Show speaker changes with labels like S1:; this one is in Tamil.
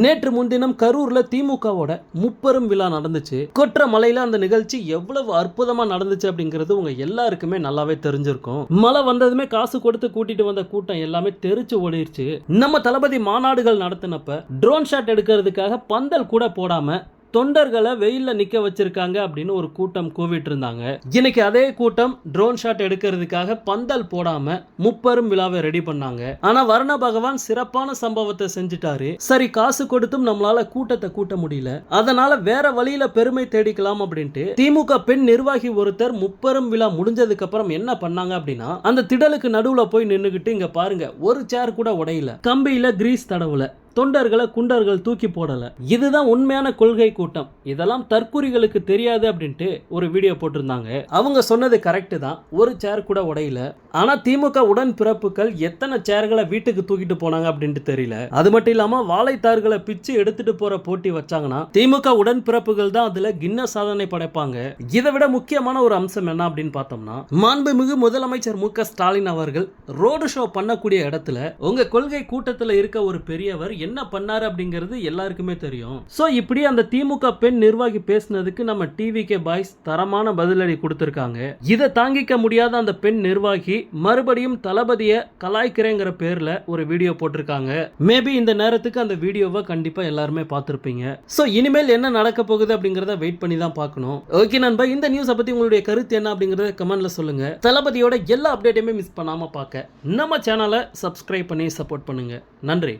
S1: நேற்று முன்தினம் கரூர்ல திமுகவோட முப்பெரும் விழா நடந்துச்சு. கொற்ற மலையில அந்த நிகழ்ச்சி எவ்வளவு அற்புதமா நடந்துச்சு அப்படிங்கிறது உங்க எல்லாருக்குமே நல்லாவே தெரிஞ்சிருக்கும். மழை வந்ததுமே காசு கொடுத்து கூட்டிட்டு வந்த கூட்டம் எல்லாமே தெரிச்சு ஓடிருச்சு. நம்ம தளபதி மாநாடுகள் நடத்தினப்ப ட்ரோன் ஷாட் எடுக்கிறதுக்காக பந்தல் கூட போடாம தொண்டர்களை வெயிலில் நிற்க வச்சிருக்காங்க அப்படின்னு ஒரு கூட்டம் கூவிட்டு இருந்தாங்க. இன்னைக்கு அதே கூட்டம் ட்ரோன் ஷாட் எடுக்கிறதுக்காக பந்தல் போடாம முப்பெரும் விழாவை ரெடி பண்ணாங்க. ஆனா வர்ண பகவான் சிறப்பான சம்பவத்தை செஞ்சுட்டாரு. சரி காசு கொடுத்தும் நம்மளால கூட்டத்தை கூட்ட முடியல. அதனால வேற வழியில பெருமை தேடிக்கலாம் அப்படின்ட்டு திமுக பெண் நிர்வாகி ஒருத்தர் முப்பெரும் விழா முடிஞ்சதுக்கு அப்புறம் என்ன பண்ணாங்க அப்படின்னா அந்த திடலுக்கு நடுவுல போய் நின்னுகிட்டு இங்க பாருங்க ஒரு சேர் கூட உடையல. கம்பியில கிரீஸ் தடவுல. தொண்டர்களை குண்டர்கள் தூக்கி போடலை. இதுதான் உண்மையான கொள்கை கூட்டம். இதெல்லாம் தற்குறிகளுக்கு தெரியாது அப்படின்ட்டு ஒரு வீடியோ போட்டிருந்தாங்க. அவங்க சொன்னது கரெக்டு தான். ஒரு சேர் கூட உடையல. ஆனால் திமுக உடன் பிறப்புகள் எத்தனை சேர்களை வீட்டுக்கு தூக்கிட்டு போனாங்க அப்படின்ட்டு தெரியல. அது மட்டும் இல்லாமல் வாழைத்தார்களை பிச்சு எடுத்துட்டு போற போட்டி வச்சாங்கன்னா திமுக உடன் பிறப்புகள் தான் அதுல கின்ன சாதனை படைப்பாங்க. இதை விட முக்கியமான ஒரு அம்சம் என்ன அப்படின்னு பார்த்தோம்னா மாண்புமிகு முதலமைச்சர் மு ஸ்டாலின் அவர்கள் ரோடு ஷோ பண்ணக்கூடிய இடத்துல உங்க கொள்கை கூட்டத்தில் இருக்க ஒரு பெரியவர் என்ன பண்ணாரு அப்படிங்கிறது எல்லாருக்குமே தெரியும். ஸோ இப்படி அந்த திமுக பெண் நிர்வாகி பேசினதுக்கு நம்ம டிவி கே பாய்ஸ் தரமான பதிலடி கொடுத்துருக்காங்க. இதை தாங்கிக்க முடியாத அந்த பெண் நிர்வாகி மறுபடியும் தளபதியை கலாய்க்கிறேங்கிற பேர்ல ஒரு வீடியோ போட்டிருக்காங்க. மேபி இந்த நேரத்துக்கு அந்த வீடியோவை கண்டிப்பா எல்லாருமே பார்த்துருப்பீங்க. ஸோ இனிமேல் என்ன நடக்க போகுது அப்படிங்கிறத வெயிட் பண்ணி தான் பார்க்கணும். ஓகே நண்பா இந்த நியூஸை பத்தி உங்களுடைய கருத்து என்ன அப்படிங்கறத கமெண்ட்ல சொல்லுங்க. தளபதியோட எல்லா அப்டேட்டையுமே மிஸ் பண்ணாம பார்க்க. நம்ம சேனலை சப்ஸ்கிரைப் பண்ணி சப்போர்ட் பண்ணுங்க. நன்றி.